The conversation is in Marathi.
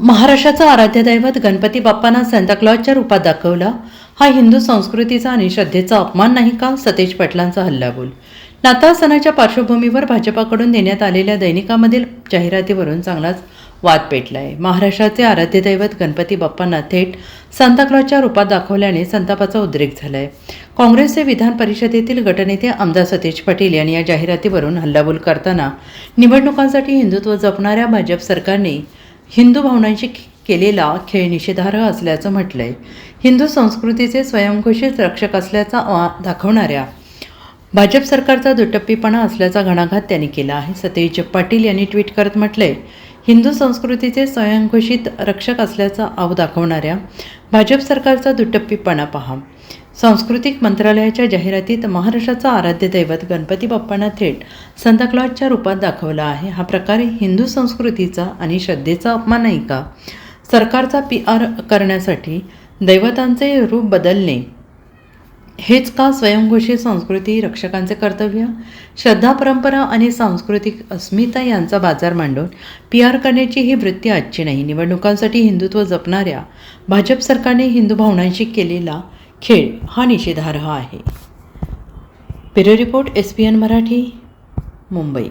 महाराष्ट्राचं आराध्य दैवत गणपती बाप्पांना सांताक्लॉजच्या रूपात दाखवला. हा हिंदू संस्कृतीचा आणि श्रद्धेचा अपमान नाही का? सतेज पाटलांचा हल्लाबोल. नाताळ सणाच्या पार्श्वभूमीवर भाजपाकडून देण्यात आलेल्या दैनिकामधील जाहिरातीवरून चांगलाच वाद पेटला आहे महाराष्ट्राचे आराध्य दैवत गणपती बाप्पांना थेट सांताक्लॉजच्या रूपात दाखवल्याने संतापाचा उद्रेक झाला आहे काँग्रेसचे विधान परिषदेतील गटनेते आमदार सतेज पाटील यांनी या जाहिरातीवरून हल्लाबोल करताना निवडणुकांसाठी हिंदुत्व जपणाऱ्या भाजप सरकारने हिंदू भावनांशी केलेला खेळ निषेधार्ह असल्याचं म्हटलंय. हिंदू संस्कृतीचे स्वयंघोषित रक्षक असल्याचा दाखवणाऱ्या भाजप सरकारचा दुटप्पीपणा असल्याचा घणाघात त्यांनी केला आहे. सतेज पाटील यांनी ट्विट करत म्हटलंय हिंदू संस्कृतीचे स्वयंघोषित रक्षक असल्याचा आव दाखवणाऱ्या भाजप सरकारचा दुटप्पीपणा पहा. सांस्कृतिक मंत्रालयाच्या जाहिरातीत महाराष्ट्राचा आराध्य दैवत गणपती बाप्पांना थेट संताक्लॉजच्या रूपात दाखवला आहे. हा प्रकार हिंदू संस्कृतीचा आणि श्रद्धेचा अपमान नाही का? सरकारचा पी आर करण्यासाठी दैवतांचे रूप बदलणे हेच का स्वयंघोषित संस्कृती रक्षकांचे कर्तव्य? श्रद्धा परंपरा आणि सांस्कृतिक अस्मिता यांचा बाजार मांडून पी आर करण्याची ही वृत्ती आजची नाही. निवडणुकांसाठी हिंदुत्व जपणाऱ्या भाजप सरकारने हिंदू भावनांशी केलेला खेळ हा निषेधार्ह आहे. Bureau report S P N Marathi Mumbai.